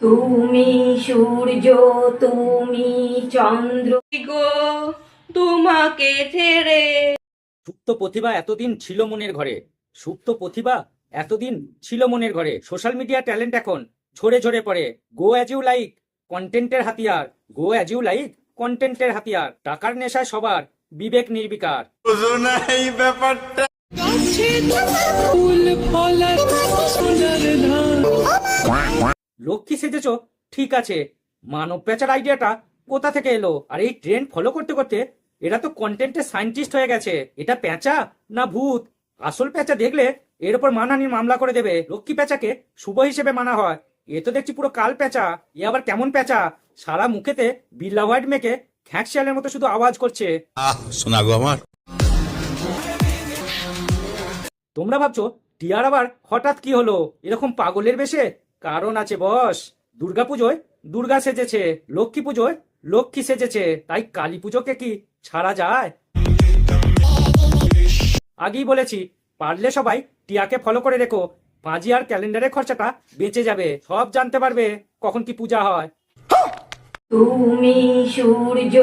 তুমি সূর্য তুমি চন্দ্র। গো তোমাকে ছেড়ে। সুপ্ত প্রতিভা এতদিন ছিল মনের ঘরে। সুপ্ত প্রতিভা এতদিন ছিল মনের ঘরে। সোশ্যাল মিডিয়া ট্যালেন্ট এখন ঝরে ঝরে পড়ে। গো অ্যাজ ইউ লাইক কন্টেন্টের হাতিয়ার। গো অ্যাজ ইউ লাইক কন্টেন্টের হাতিয়ার। টাকার নেশায় সবার বিবেক নির্বিকার। লক্ষ্মী সেজেছ ঠিক আছে। মানব পেঁচার আইডিয়াটা কোথা থেকে এলো? আর এই ট্রেন্ড ফলো করতে করতে এরা তো কন্টেন্টের সায়েন্টিস্ট হয়ে গেছে। এটা পেঁচা না ভূত? আসল পেঁচা দেখলে এর উপর মানহানির মামলা করে দেবে। লক্ষ্মী পেঁচাকে শুভ হিসেবে মানা হয়। এ তো দেখছি পুরো কাল পেঁচা এ আবার কেমন পেঁচা? সারা মুখেতে বিল্লা হোয়াইট মেকে খ্যাঁকশিয়ালের মতো শুধু আওয়াজ করছে। শোনা গো আমার। তোমরা ভাবছ টিয়ার আবার হঠাৎ কি হলো? এরকম পাগলের বেশে? কারণ আছে বস। দুর্গা পুজোয় দুর্গা সেজেছে লক্ষ্মী পুজোয় লক্ষ্মী সেজেছে। তাই কালী পুজোকে কি ছাড়া যায়? আগেই বলেছি পারলে সবাই টিয়াকে ফলো করে রেখো। পাঁজি আর ক্যালেন্ডারের খরচাটা বেঁচে যাবে। সব জানতে পারবে কখন কি পূজা হয়। তুমি সূর্য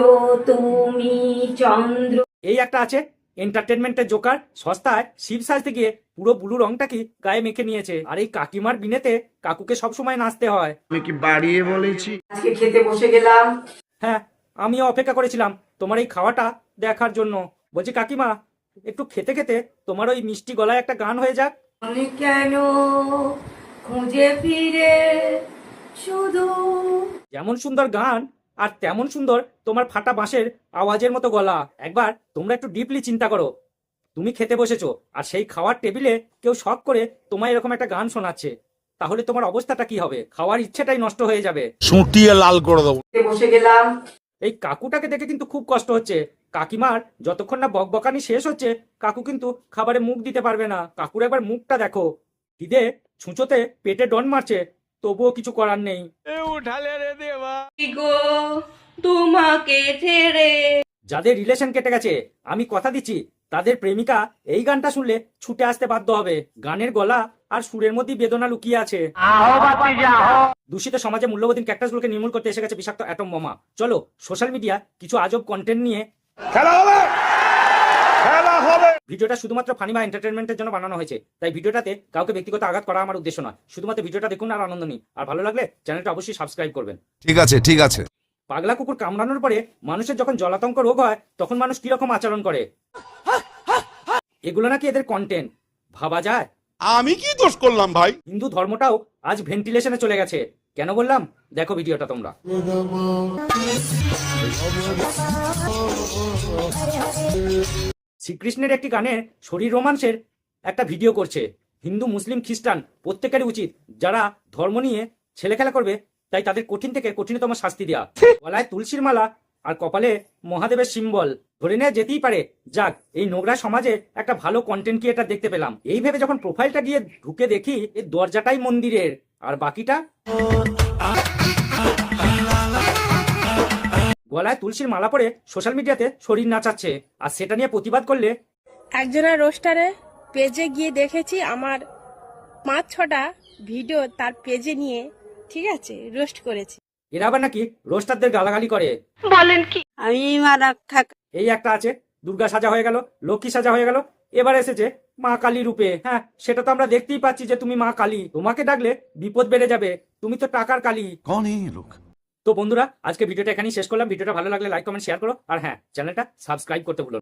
তুমি চন্দ্র। এই একটা আছে এন্টারটেনমেন্টের জোকার সস্তায় শিব সাজতে গিয়ে পুরো ব্লু রংটা কি গায়ে মেখে নিয়েছে। আর এই কাকিমার বিনেতে কাকুকে সবসময় নাচতে হয়। আমি কি বাড়িয়ে বলেছি? আজকে খেতে বসে গেলাম। হ্যাঁ আমিও অপেক্ষা করেছিলাম তোমার এই খাওয়াটা দেখার জন্য। বলছি কাকিমা একটু খেতে খেতে তোমার ওই মিষ্টি গলায় একটা গান হয়ে যাক। আমি কেন খুঁজে ফিরে শুধু যেমন সুন্দর গান আর তেমন সুন্দর তোমার ফাটা বাঁশের আওয়াজের মতো গলা। একবার তোমরা একটু ডিপলি চিন্তা করো। তুমি খেতে বসেছো আর সেই খাওয়ার টেবিলে কেউ শখ করে তোমায় এরকম একটা গান শোনাচ্ছে। তাহলে তোমার অবস্থাটা কি হবে? খাওয়ার ইচ্ছেটাই নষ্ট হয়ে যাবে। সুটিয়ে লাল করে দেবো। বসে গেলাম। এই কাকুটাকে দেখে কিন্তু খুব কষ্ট হচ্ছে। কাকিমার যতক্ষণ না বকবকানি শেষ হচ্ছে কাকু কিন্তু খাবারে মুখ দিতে পারবে না। কাকুর একবার মুখটা দেখো। দিদে ছুঁচোতে পেটে ডন মারছে। তবুও কিছু করার নেই। গো তোমাকে ছেড়ে? যাদের রিলেশন কেটে গেছে আমি কথা দিচ্ছি তাদের প্রেমিকা এই গানটা শুনলে ছুটে আসতে বাধ্য হবে। গানের গলা আর সুরের মধ্যে বেদনা লুকিয়ে আছে। দূষিত সমাজে মূল্যবোধীন ক্যাক্টাসগুলোকে নির্মূল করতে এসে গেছে বিষাক্ত অ্যাটম বোমা। চলো সোশ্যাল মিডিয়া কিছু আজব কন্টেন্ট নিয়ে ভিডিওটা শুধুমাত্র ফানি বা এন্টারটেনমেন্টের জন্য বানানো হয়েছে। তাই ভিডিওটাতে কাউকে ব্যক্তিগত আঘাত করা আমার উদ্দেশ্য নয়। শুধুমাত্র ভিডিওটা দেখুন আর আনন্দ নিন। আর ভালো লাগলে চ্যানেলটা অবশ্যই সাবস্ক্রাইব করবেন। ঠিক আছে ঠিক আছে। পাগলা কুকুর কামড়ানোর পরে মানুষের যখন জলাতঙ্ক রোগ হয় তখন মানুষ কীরকম আচরণ করে? এগুলো নাকি এদের কন্টেন্ট ভাবা যায়? আমি কি দোষ করলাম ভাই? হিন্দু ধর্মটাও আজ ভেন্টিলেশনে চলে গেছে। কেন বললাম? দেখো ভিডিওটা তোমরা। শ্রীকৃষ্ণের একটি গানে শরীর রোমান্সের একটা ভিডিও করছে। হিন্দু, মুসলিম, খ্রিস্টান, প্রত্যেকেরই উচিত। যারা ধর্ম নিয়ে ছেলে খেলা করবে, তাই তাদের কঠিন থেকে কঠিনতম শাস্তি দেওয়া গলায় তুলসীর মালা আর কপালে মহাদেবের সিম্বল ধরে নেওয়া যেতেই পারে, যাক, এই নোংরা সমাজে একটা ভালো কন্টেন্ট ক্রিয়েটার দেখতে পেলাম। এই ভেবে যখন প্রোফাইলটা গিয়ে ঢুকে দেখি এই দরজাটাই মন্দিরের। আর বাকিটা? গলায় তুলসীর মালা পরে সোশ্যাল মিডিয়াতে শরীর নাচাচ্ছে। আর সেটা নিয়ে প্রতিবাদ করলে একজনের রোস্টারে পেজে গিয়ে দেখেছি আমার পাঁচ ছটা ভিডিও তার পেজে নিয়ে ঠিক আছে রোস্ট করেছি। এরা আবার নাকি রোস্টারদের গালাগালি করে। বলেন কি? আমি মারা থাক এই একটা আছে দুর্গা সাজা হয়ে গেল লক্ষ্মী সাজা হয়ে গেল এবার এসেছে মা কালী রূপে। হ্যাঁ সেটা তো আমরা দেখতেই পাচ্ছি যে তুমি মা কালী। তোমাকে ডাকলে বিপদ বেড়ে যাবে। তুমি তো টাকার কালী। কন এই লোক? তো বন্ধুরা আজকে ভিডিওটা এখানেই শেষ করলাম ভিডিওটা ভালো লাগলে লাইক কমেন্ট শেয়ার করো আর হ্যাঁ চ্যানেলটা সাবস্ক্রাইব করতে ভুলো।